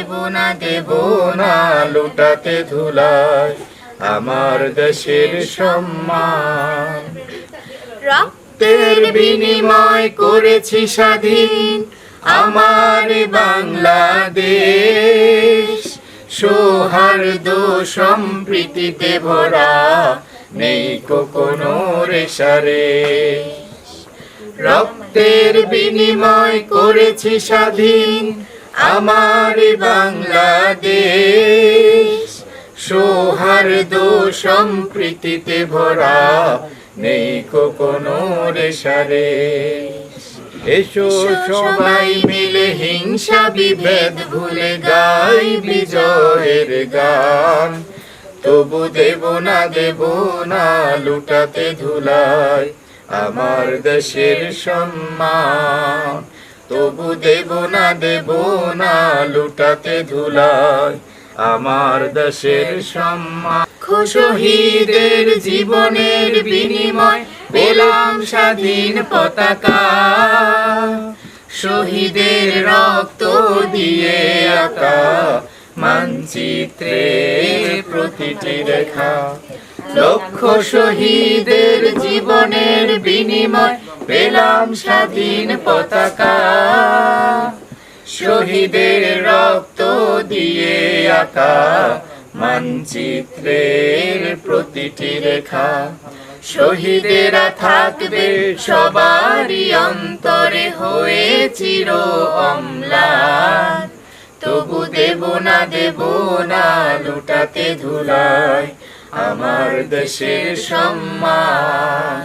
দেব না দেব না লুটাতে ধুলায় আমার দেশের সম্মান। রক্তের বিনিময় করেছি স্বাধীন আমার বাংলাদেশ। সৌহার্দ্য সম্প্রীতিতে ভরা নেই কোনো রেশারে। রক্তের বিনিময় করেছি স্বাধীন আমার বাংলাদেশ সৌহার্দ্য সম্প্রীতিতে ভরা নেই কোনো রেশারে এসো সবাই মিলে হিংসা বিভেদ ভুলে গাই বিজয়ের গান। তবু দেব না দেব না লুটাতে ধুলায় আমার দেশের সম্মান। তবু দেব না দেব না, লুটাতে ধুলায় আমার দেশের সম্মান। শহীদের জীবনের বিনিময়, পেলাম স্বাধীন পতাকা। শহীদের রক্ত দিয়ে আঁকা মানচিত্রে প্রতিটি রেখা। লক্ষ শহীদের জীবনের বিনিময় পেলাম স্বাধীন পতাকা। শহীদের রক্ত দিয়ে আঁকা মানচিত্রের প্রতিটি রেখা। শহীদেরা থাকবে সবারই অন্তরে হয়ে চির অম্লান তবু দেব না দেব না, লুটাতে ধুলায় আমার দেশের সম্মান।